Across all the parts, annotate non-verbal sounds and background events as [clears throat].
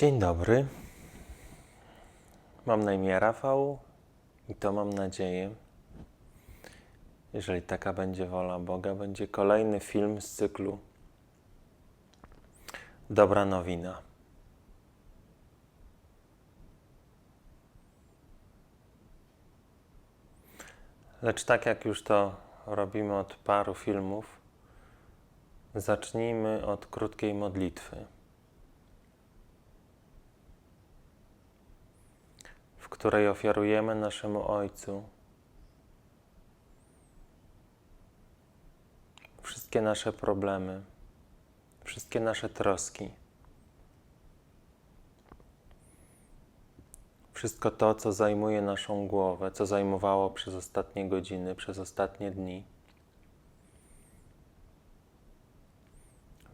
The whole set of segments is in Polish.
Dzień dobry. Mam na imię Rafał i to mam nadzieję, jeżeli taka będzie wola Boga, będzie kolejny film z cyklu Dobra nowina. Lecz tak jak już to robimy od paru filmów, zacznijmy od krótkiej modlitwy. Której ofiarujemy naszemu Ojcu wszystkie nasze problemy, wszystkie nasze troski, wszystko to, co zajmuje naszą głowę, co zajmowało przez ostatnie godziny, przez ostatnie dni.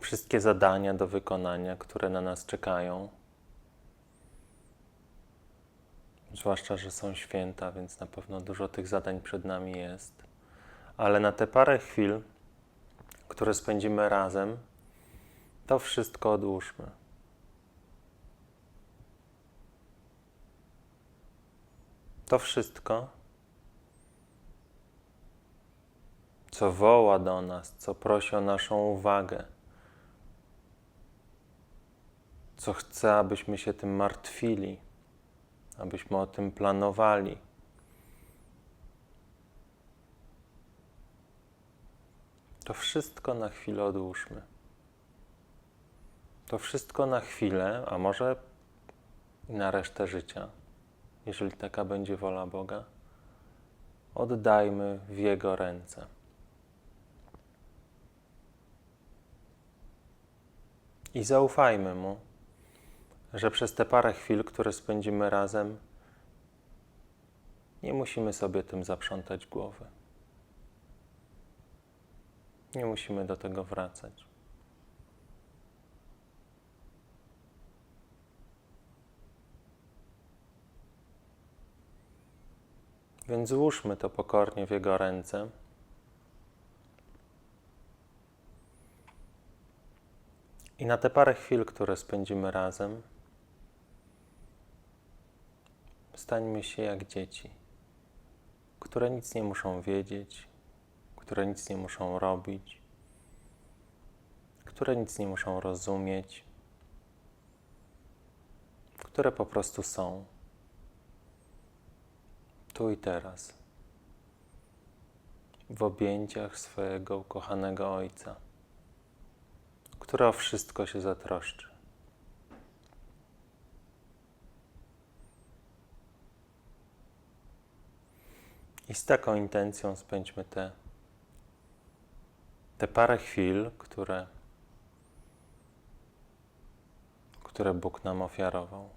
Wszystkie zadania do wykonania, które na nas czekają. Zwłaszcza, że są święta, więc na pewno dużo tych zadań przed nami jest. Ale na te parę chwil, które spędzimy razem, to wszystko odłóżmy. To wszystko, co woła do nas, co prosi o naszą uwagę, co chce, abyśmy się tym martwili abyśmy o tym planowali. To wszystko na chwilę odłóżmy. To wszystko na chwilę, a może na resztę życia, jeżeli taka będzie wola Boga, oddajmy w Jego ręce. I zaufajmy Mu że przez te parę chwil, które spędzimy razem, nie musimy sobie tym zaprzątać głowy. Nie musimy do tego wracać. Więc złóżmy to pokornie w Jego ręce. I na te parę chwil, które spędzimy razem, stańmy się jak dzieci, które nic nie muszą wiedzieć, które nic nie muszą robić, które nic nie muszą rozumieć, które po prostu są tu i teraz, w objęciach swojego ukochanego Ojca, który o wszystko się zatroszczy. I z taką intencją spędźmy te, te parę chwil, które, które Bóg nam ofiarował.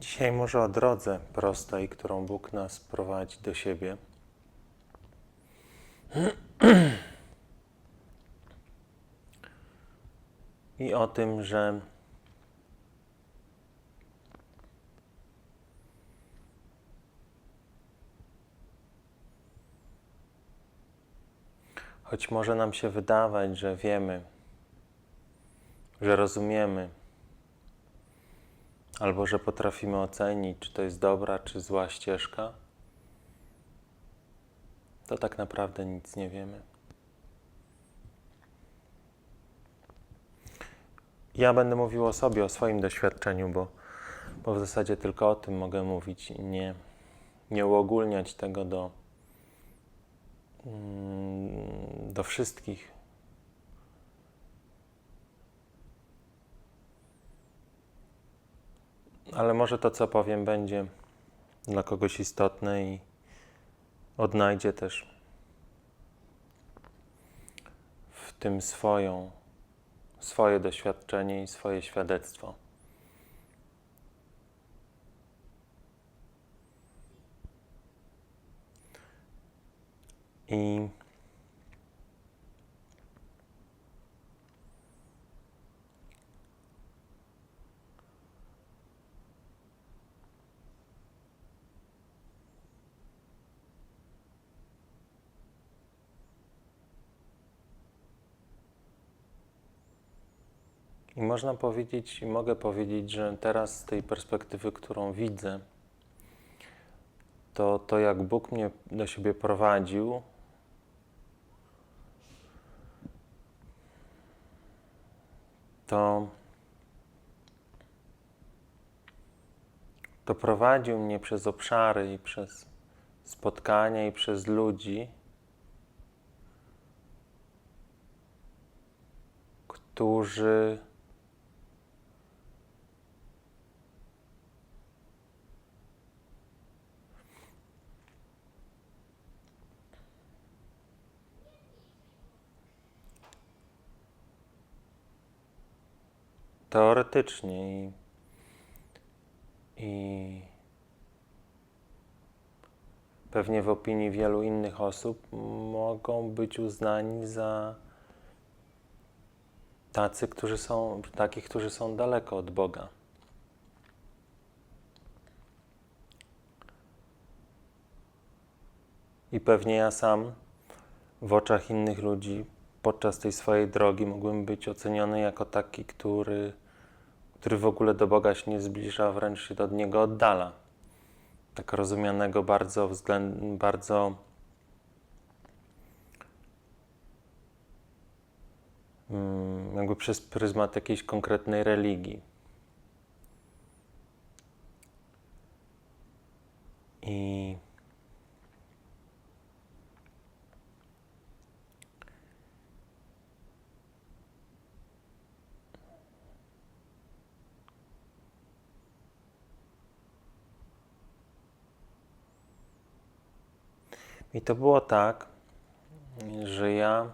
Dzisiaj może o drodze prostej, którą Bóg nas prowadzi do siebie. [clears throat] I o tym, że choć może nam się wydawać, że wiemy, że rozumiemy, albo że potrafimy ocenić, czy to jest dobra, czy zła ścieżka, to tak naprawdę nic nie wiemy. Ja będę mówił o sobie, o swoim doświadczeniu, bo, bo w zasadzie tylko o tym mogę mówić i nie, nie uogólniać tego do, mm, do wszystkich. Ale może to, co powiem, będzie dla kogoś istotne i odnajdzie też w tym swoją, swoje doświadczenie i swoje świadectwo. I I można powiedzieć, i mogę powiedzieć, że teraz z tej perspektywy, którą widzę, to to, jak Bóg mnie do siebie prowadził, to, to prowadził mnie przez obszary i przez spotkania i przez ludzi, którzy teoretycznie i, i pewnie w opinii wielu innych osób mogą być uznani za tacy, którzy są, takich, którzy są daleko od Boga. I pewnie ja sam w oczach innych ludzi podczas tej swojej drogi mógłbym być oceniony jako taki, który, który w ogóle do Boga się nie zbliża, wręcz się od Niego oddala. Tak rozumianego bardzo względ, bardzo mm, jakby przez pryzmat jakiejś konkretnej religii. I I to było tak, że ja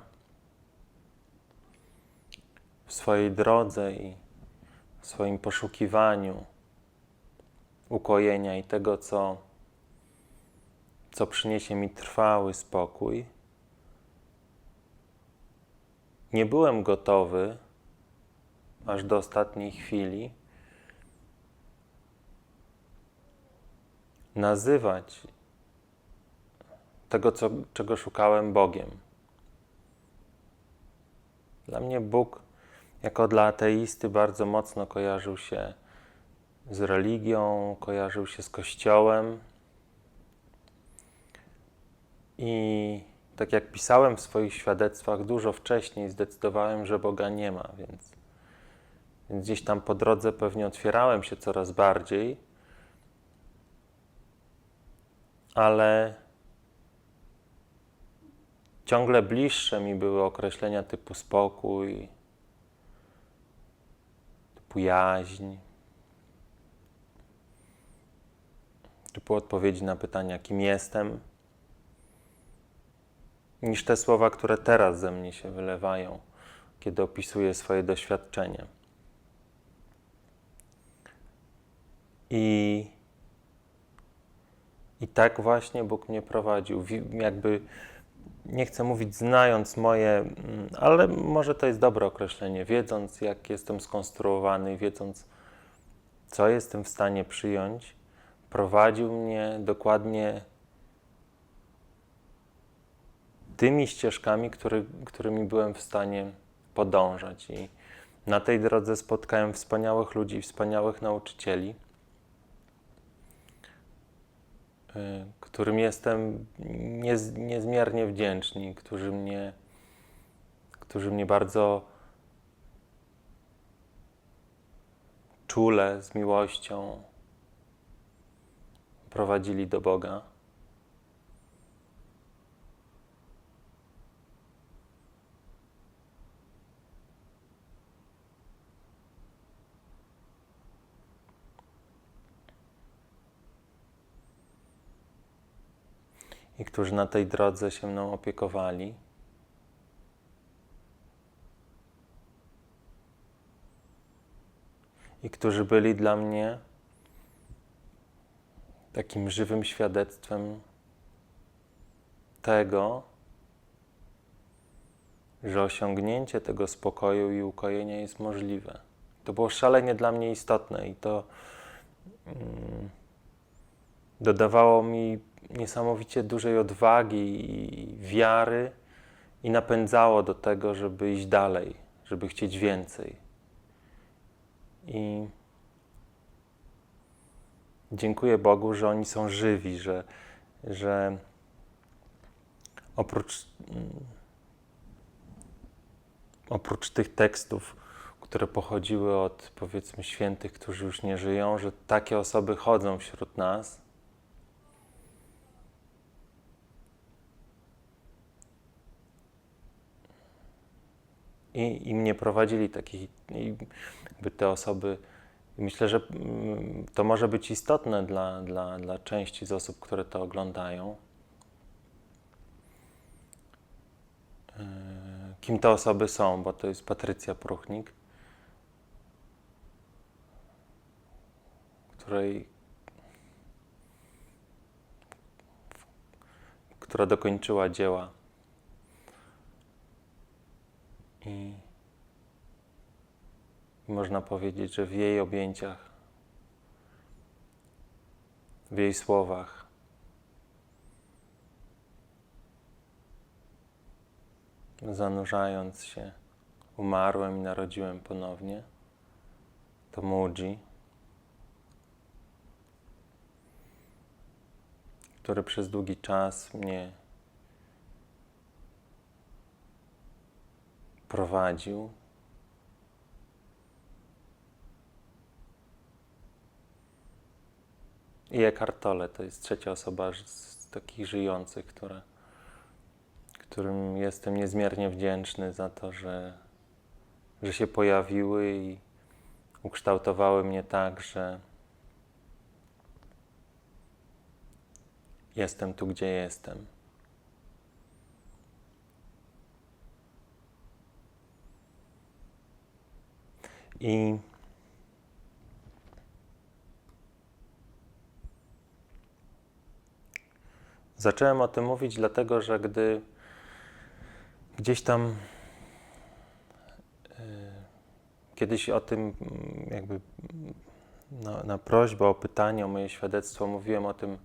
w swojej drodze i w swoim poszukiwaniu ukojenia i tego, co, co przyniesie mi trwały spokój, nie byłem gotowy aż do ostatniej chwili nazywać tego, co, czego szukałem Bogiem. Dla mnie Bóg, jako dla ateisty, bardzo mocno kojarzył się z religią, kojarzył się z Kościołem. I tak jak pisałem w swoich świadectwach, dużo wcześniej zdecydowałem, że Boga nie ma, więc, więc gdzieś tam po drodze pewnie otwierałem się coraz bardziej, ale ciągle bliższe mi były określenia typu spokój, typu jaźń, typu odpowiedzi na pytania, kim jestem, niż te słowa, które teraz ze mnie się wylewają, kiedy opisuję swoje doświadczenie. I, I tak właśnie Bóg mnie prowadził. Jakby nie chcę mówić znając moje, mm, ale może to jest dobre określenie, wiedząc jak jestem skonstruowany, wiedząc co jestem w stanie przyjąć, prowadził mnie dokładnie tymi ścieżkami, który, którymi byłem w stanie podążać. I na tej drodze spotkałem wspaniałych ludzi, wspaniałych nauczycieli, którym jestem niez, niezmiernie wdzięczny, którzy mnie, którzy mnie bardzo czule, z miłością prowadzili do Boga. I którzy na tej drodze się mną opiekowali. I którzy byli dla mnie takim żywym świadectwem tego, że osiągnięcie tego spokoju i ukojenia jest możliwe. To było szalenie dla mnie istotne i to mm, dodawało mi niesamowicie dużej odwagi i wiary i napędzało do tego, żeby iść dalej, żeby chcieć więcej. I dziękuję Bogu, że oni są żywi, że, że oprócz, oprócz tych tekstów, które pochodziły od powiedzmy świętych, którzy już nie żyją, że takie osoby chodzą wśród nas i, i mnie prowadzili takich, jakby te osoby. Myślę, że mm, to może być istotne dla, dla, dla części z osób, które to oglądają. Yy, Kim te osoby są, bo to jest Patrycja Pruchnik, której, która dokończyła dzieła i i można powiedzieć, że w jej objęciach, w jej słowach, zanurzając się, umarłem i narodziłem ponownie, to Muji, który przez długi czas mnie prowadził. I Eckhart Tolle to jest trzecia osoba z- takich żyjących, która, którym jestem niezmiernie wdzięczny za to, że, że się pojawiły i ukształtowały mnie tak, że jestem tu, gdzie jestem. I zacząłem o tym mówić, dlatego że gdy gdzieś tam y, kiedyś o tym jakby na, na prośbę o pytanie o moje świadectwo mówiłem o tym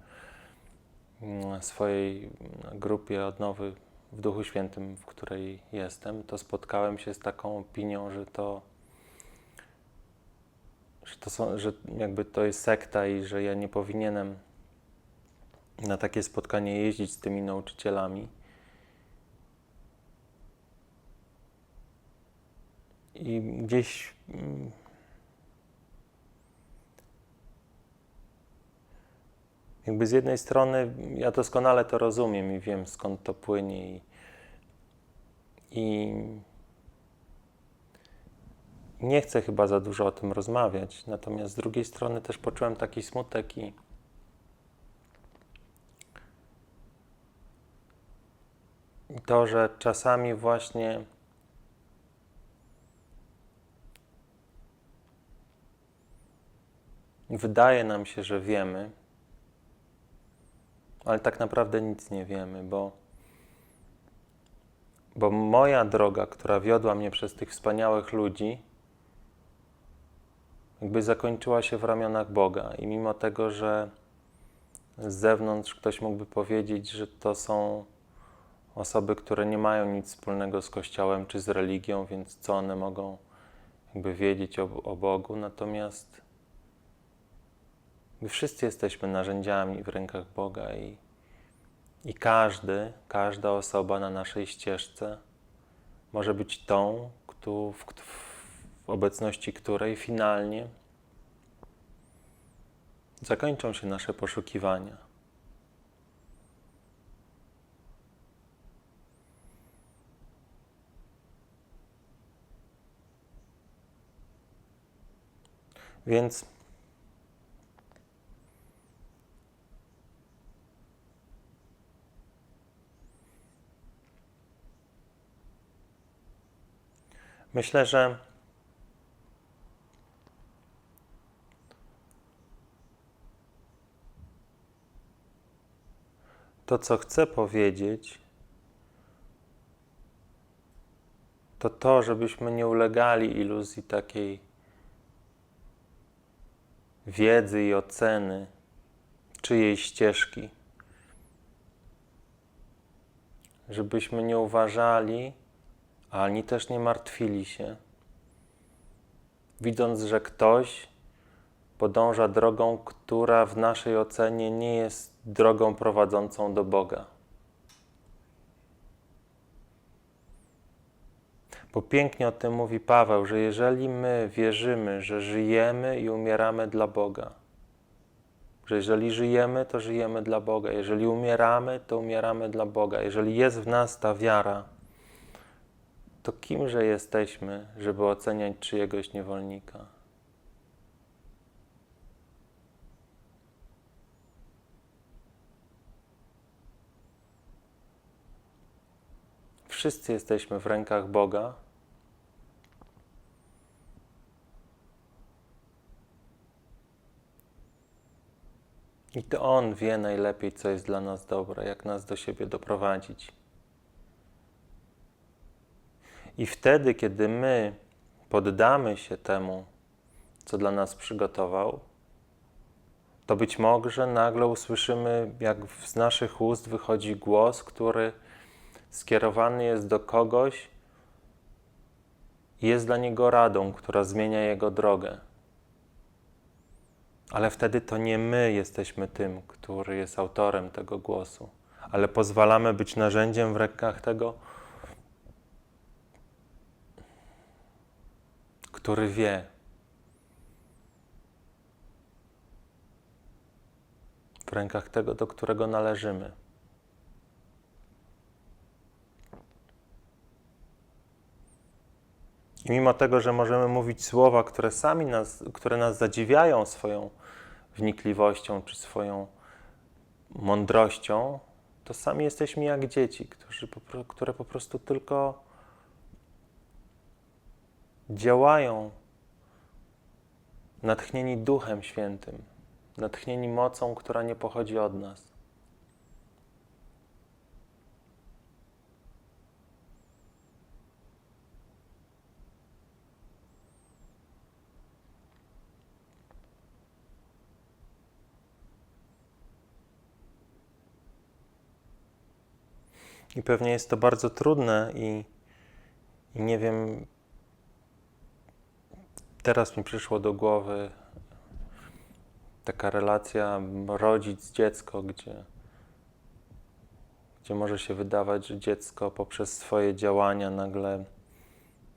mm, swojej grupie odnowy w Duchu Świętym, w której jestem, to spotkałem się z taką opinią, że to że to, są, że jakby to jest sekta i że ja nie powinienem na takie spotkanie jeździć z tymi nauczycielami. I gdzieś mm, jakby z jednej strony ja doskonale to rozumiem i wiem skąd to płynie i, i nie chcę chyba za dużo o tym rozmawiać, natomiast z drugiej strony też poczułem taki smutek i to, że czasami właśnie wydaje nam się, że wiemy, ale tak naprawdę nic nie wiemy, bo, bo moja droga, która wiodła mnie przez tych wspaniałych ludzi, jakby zakończyła się w ramionach Boga. I mimo tego, że z zewnątrz ktoś mógłby powiedzieć, że to są osoby, które nie mają nic wspólnego z Kościołem czy z religią, więc co one mogą jakby wiedzieć o, o Bogu, natomiast my wszyscy jesteśmy narzędziami w rękach Boga i, i każdy, każda osoba na naszej ścieżce może być tą, kto, w, w obecności której finalnie zakończą się nasze poszukiwania. Więc myślę, że to, co chcę powiedzieć, to to, żebyśmy nie ulegali iluzji takiej wiedzy i oceny czyjej ścieżki. Żebyśmy nie uważali, ani też nie martwili się, widząc, że ktoś podąża drogą, która w naszej ocenie nie jest drogą prowadzącą do Boga. Bo pięknie o tym mówi Paweł, że jeżeli my wierzymy, że żyjemy i umieramy dla Boga, że jeżeli żyjemy, to żyjemy dla Boga, jeżeli umieramy, to umieramy dla Boga, jeżeli jest w nas ta wiara, to kimże jesteśmy, żeby oceniać czyjegoś niewolnika? Wszyscy jesteśmy w rękach Boga. I to On wie najlepiej, co jest dla nas dobre, jak nas do siebie doprowadzić. I wtedy, kiedy my poddamy się temu, co dla nas przygotował, to być może nagle usłyszymy, jak z naszych ust wychodzi głos, który skierowany jest do kogoś i jest dla niego radą, która zmienia jego drogę. Ale wtedy to nie my jesteśmy tym, który jest autorem tego głosu, ale pozwalamy być narzędziem w rękach tego, który wie. W rękach tego, do którego należymy. I mimo tego, że możemy mówić słowa, które sami nas, które nas zadziwiają swoją wnikliwością czy swoją mądrością, to sami jesteśmy jak dzieci, którzy, które po prostu tylko działają natchnieni Duchem Świętym, natchnieni mocą, która nie pochodzi od nas. I pewnie jest to bardzo trudne i, i nie wiem, teraz mi przyszło do głowy taka relacja rodzic-dziecko, gdzie, gdzie może się wydawać, że dziecko poprzez swoje działania nagle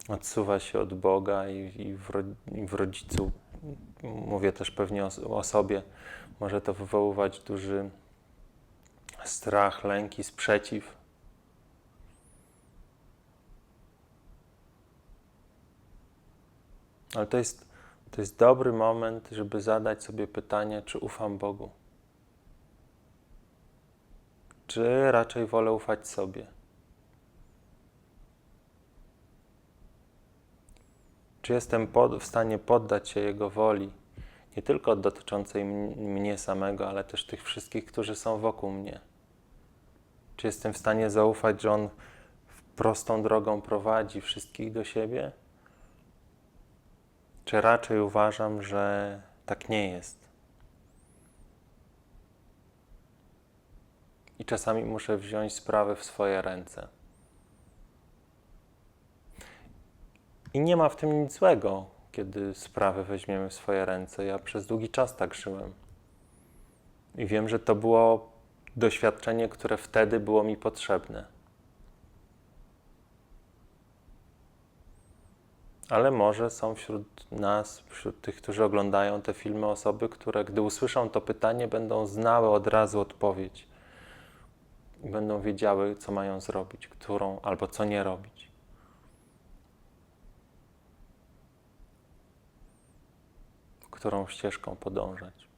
odsuwa się od Boga i, i, w, i w rodzicu, mówię też pewnie o, o sobie, może to wywoływać duży strach, lęki, sprzeciw. Ale to jest, to jest dobry moment, żeby zadać sobie pytanie, czy ufam Bogu. Czy raczej wolę ufać sobie? Czy jestem pod, w stanie poddać się Jego woli, Nie tylko dotyczącej mnie samego, ale też tych wszystkich, którzy są wokół mnie. Czy jestem w stanie zaufać, że On prostą drogą prowadzi wszystkich do siebie? Czy raczej uważam, że tak nie jest? I czasami muszę wziąć sprawę w swoje ręce. I nie ma w tym nic złego, kiedy sprawę weźmiemy w swoje ręce. Ja przez długi czas tak żyłem. I wiem, że to było doświadczenie, które wtedy było mi potrzebne. Ale może są wśród nas, wśród tych, którzy oglądają te filmy, osoby, które gdy usłyszą to pytanie, będą znały od razu odpowiedź. Będą wiedziały, co mają zrobić, którą albo co nie robić. Którą ścieżką podążać.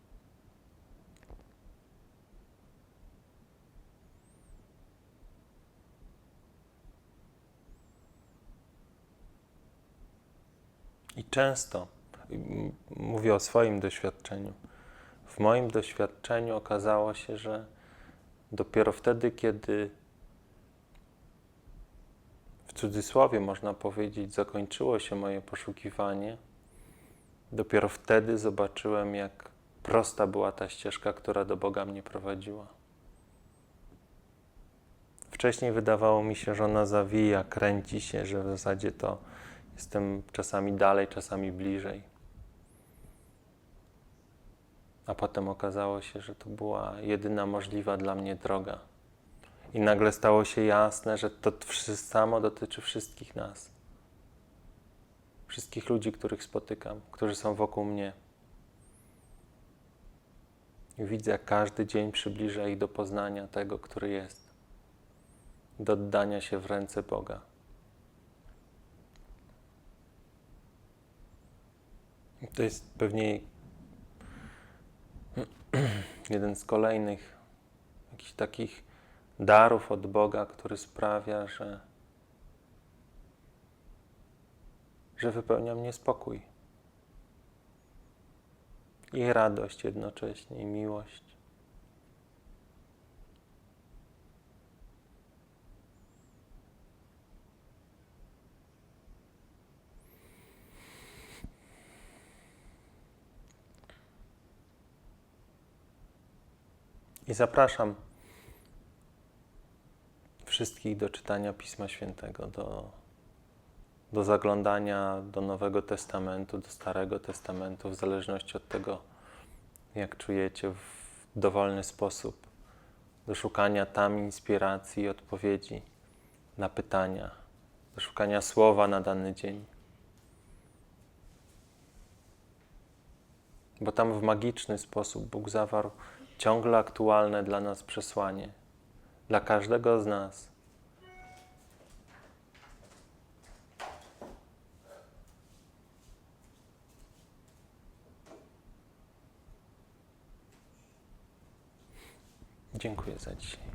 I często, mówię o swoim doświadczeniu, w moim doświadczeniu okazało się, że dopiero wtedy, kiedy w cudzysłowie można powiedzieć, zakończyło się moje poszukiwanie, dopiero wtedy zobaczyłem, jak prosta była ta ścieżka, która do Boga mnie prowadziła. Wcześniej wydawało mi się, że ona zawija, kręci się, że w zasadzie to Jestem czasami dalej, czasami bliżej. A potem okazało się, że to była jedyna możliwa dla mnie droga. I nagle stało się jasne, że to samo dotyczy wszystkich nas. Wszystkich ludzi, których spotykam, którzy są wokół mnie. I widzę, jak każdy dzień przybliża ich do poznania tego, który jest, do oddania się w ręce Boga. To jest pewnie jeden z kolejnych jakichś takich darów od Boga, który sprawia, że, że wypełnia mnie spokój i radość jednocześnie, i miłość. I zapraszam wszystkich do czytania Pisma Świętego, do, do zaglądania do Nowego Testamentu, do Starego Testamentu, w zależności od tego, jak czujecie, w dowolny sposób, do szukania tam inspiracji i odpowiedzi na pytania, do szukania słowa na dany dzień. Bo tam w magiczny sposób Bóg zawarł ciągle aktualne dla nas przesłanie, dla każdego z nas. Dziękuję za dzisiaj.